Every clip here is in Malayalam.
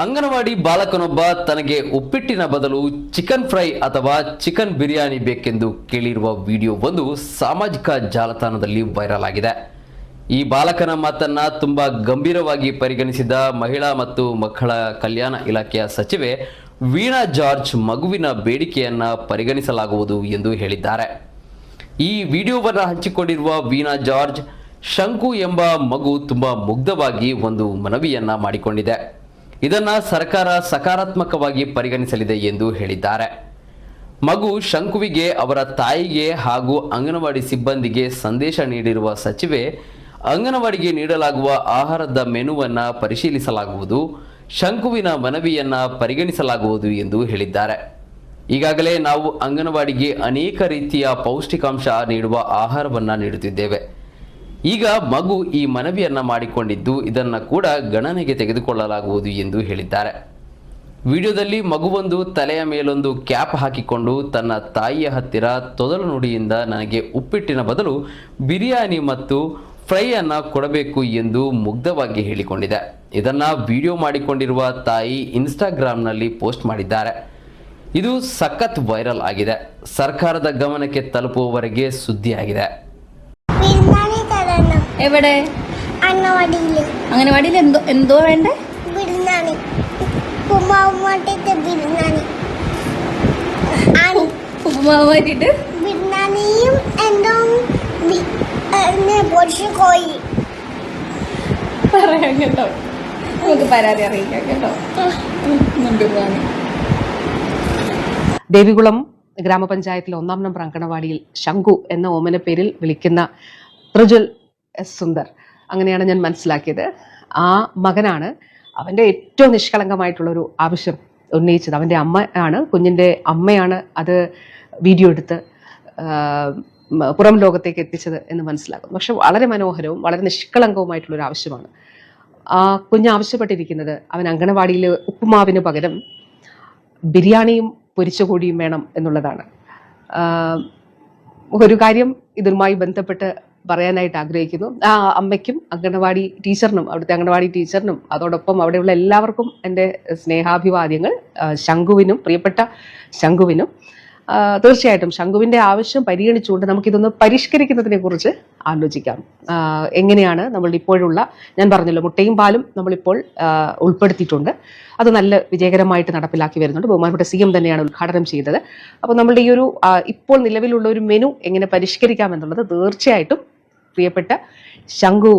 ಅಂಗನವಾಡಿ ಬಾಲಕನೊಬ್ಬ ತನಗೆ ಉಪ್ಪಿಟ್ಟಿನ ಬದಲು ಚಿಕನ್ ಫ್ರೈ ಅಥವಾ ಚಿಕನ್ ಬಿರಿಯಾನಿ ಬೇಕೆಂದು ಕೇಳಿರುವ ವಿಡಿಯೋ ಒಂದು ಸಾಮಾಜಿಕ ಜಾಲತಾಣದಲ್ಲಿ ವೈರಲ್ ಆಗಿದೆ. ಈ ಬಾಲಕನ ಮಾತನ್ನ ತುಂಬಾ ಗಂಭೀರವಾಗಿ ಪರಿಗಣಿಸಿದ ಮಹಿಳಾ ಮತ್ತು ಮಕ್ಕಳ ಕಲ್ಯಾಣ ಇಲಾಖೆಯ ಸಚಿವೆ ವೀಣಾ ಜಾರ್ಜ್ ಮಗುವಿನ ಬೇಡಿಕೆಯನ್ನ ಪರಿಗಣಿಸಲಾಗುವುದು ಎಂದು ಹೇಳಿದ್ದಾರೆ. ಈ ವಿಡಿಯೋವನ್ನು ಹಂಚಿಕೊಂಡಿರುವ ವೀಣಾ ಜಾರ್ಜ್, ಶಂಕು ಎಂಬ ಮಗು ತುಂಬಾ ಮುಗ್ಧವಾಗಿ ಒಂದು ಮನವಿಯನ್ನ ಮಾಡಿಕೊಂಡಿದೆ. ಇದನ್ನ ಸರ್ಕಾರ ಸಕಾರಾತ್ಮಕವಾಗಿ ಪರಿಗಣಿಸಲಿದೆ ಎಂದು ಹೇಳಿದ್ದಾರೆ. ಮಗು ಶಂಕುವಿಗೆ, ಅವರ ತಾಯಿಗೆ ಹಾಗೂ ಅಂಗನವಾಡಿ ಸಿಬ್ಬಂದಿಗೆ ಸಂದೇಶ ನೀಡಿರುವ ಸಚಿವೆ, ಅಂಗನವಾಡಿಗೆ ನೀಡಲಾಗುವ ಆಹಾರದ ಮೆನುವನ್ನ ಪರಿಶೀಲಿಸಲಾಗುವುದು, ಶಂಕುವಿನ ಮನವಿಯನ್ನ ಪರಿಗಣಿಸಲಾಗುವುದು ಎಂದು ಹೇಳಿದ್ದಾರೆ. ಈಗಾಗಲೇ ನಾವು ಅಂಗನವಾಡಿಗೆ ಅನೇಕ ರೀತಿಯ ಪೌಷ್ಟಿಕಾಂಶ ನೀಡುವ ಆಹಾರವನ್ನ ನೀಡುತ್ತಿದ್ದೇವೆ. ಈಗ ಮಗು ಈ ಮನವಿಯನ್ನು ಮಾಡಿಕೊಂಡಿದ್ದು ಇದನ್ನು ಕೂಡ ಗಣನೆಗೆ ತೆಗೆದುಕೊಳ್ಳಲಾಗುವುದು ಎಂದು ಹೇಳಿದ್ದಾರೆ. ವಿಡಿಯೋದಲ್ಲಿ ಮಗುವೊಂದು ತಲೆಯ ಮೇಲೊಂದು ಕ್ಯಾಪ್ ಹಾಕಿಕೊಂಡು ತನ್ನ ತಾಯಿಯ ಹತ್ತಿರ ತೊದಲು ನುಡಿಯಿಂದ ನನಗೆ ಉಪ್ಪಿಟ್ಟಿನ ಬದಲು ಬಿರಿಯಾನಿ ಮತ್ತು ಫ್ರೈಯನ್ನು ಕೊಡಬೇಕು ಎಂದು ಮುಗ್ಧವಾಗಿ ಹೇಳಿಕೊಂಡಿದೆ. ಇದನ್ನು ವಿಡಿಯೋ ಮಾಡಿಕೊಂಡಿರುವ ತಾಯಿ ಇನ್ಸ್ಟಾಗ್ರಾಮ್ನಲ್ಲಿ ಪೋಸ್ಟ್ ಮಾಡಿದ್ದಾರೆ. ಇದು ಸಖತ್ ವೈರಲ್ ಆಗಿದೆ. ಸರ್ಕಾರದ ಗಮನಕ್ಕೆ ತಲುಪುವವರೆಗೆ ಸುದ್ದಿಯಾಗಿದೆ. എവിടെ? അംഗനവാടിയിൽ എന്തോ എന്തോ വേണ്ടേ? ഉപ്പുമാവ് ബിരിയാണിയും എന്തോ ബി- എന്നെ പൊടിച്ച് കോഴി പറയാം കേട്ടോ. നമുക്ക് പരാതി അറിയിക്കാം കേട്ടോ. കൊണ്ടുപോകാൻ ദേവികുളം ഗ്രാമപഞ്ചായത്തിലെ ഒന്നാം നമ്പർ അങ്കണവാടിയിൽ ശംഖു എന്ന ഓമന പേരിൽ വിളിക്കുന്ന ത്രിജുൽ എസ് സുന്ദർ. അങ്ങനെയാണ് ഞാൻ മനസ്സിലാക്കിയത്. ആ മകനാണ് അവന്റെ ഏറ്റവും നിഷ്കളങ്കമായിട്ടുള്ള ഒരു ആവശ്യം ഉന്നയിച്ചത്. അവന്റെ അമ്മ ആണ് കുഞ്ഞിന്റെ അമ്മയാണ് അത് വീഡിയോ എടുത്ത് പുറം ലോകത്തേക്ക് എത്തിച്ചത് എന്ന് മനസ്സിലാക്കുന്നു. പക്ഷെ വളരെ മനോഹരവും വളരെ നിഷ്കളങ്കവുമായിട്ടുള്ള ഒരു ആവശ്യമാണ്. ആ കുഞ്ഞ് ആവശ്യപ്പെട്ടിരിക്കുന്നത് അവൻ അങ്കണവാടിയിൽ ഉപ്പുമാവിന് പകരം ബിരിയാണിയും പൊരിച്ച കോഴിയും വേണം എന്നുള്ളതാണ്. ഒരു കാര്യം ഇതുമായി ബന്ധപ്പെട്ട് പറയാനായിട്ട് ആഗ്രഹിക്കുന്നു. ആ അമ്മയ്ക്കും അംഗനവാടി ടീച്ചറിനും അവിടുത്തെ അംഗനവാടി ടീച്ചറിനും അതോടൊപ്പം അവിടെയുള്ള എല്ലാവർക്കും എന്റെ സ്നേഹാഭിവാദ്യങ്ങൾ ശംഖുവിനും പ്രിയപ്പെട്ട ശംഖുവിനും തീർച്ചയായിട്ടും ശംഖുവിന്റെ ആവശ്യം പരിഗണിച്ചുകൊണ്ട് നമുക്കിതൊന്ന് പരിഷ്കരിക്കുന്നതിനെ കുറിച്ച് ആലോചിക്കാം എങ്ങനെയാണ് നമ്മൾ ഇപ്പോഴുള്ള ഞാൻ പറഞ്ഞല്ലോ മുട്ടയും പാലും നമ്മളിപ്പോൾ ഉൾപ്പെടുത്തിയിട്ടുണ്ട്. അത് നല്ല വിജയകരമായിട്ട് നടപ്പിലാക്കി വരുന്നുണ്ട്. ബഹുമാനപ്പെട്ട സി എം തന്നെയാണ് ഉദ്ഘാടനം ചെയ്തത്. അപ്പോൾ നമ്മളുടെ ഈ ഒരു ഇപ്പോൾ നിലവിലുള്ള ഒരു മെനു എങ്ങനെ പരിഷ്കരിക്കാം എന്നുള്ളത് തീർച്ചയായിട്ടും പ്രിയപ്പെട്ട ശംഖു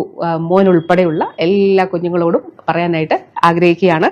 മോൻ ഉൾപ്പെടെയുള്ള എല്ലാ കുഞ്ഞുങ്ങളോടും പറയാനായിട്ട് ആഗ്രഹിക്കുകയാണ്.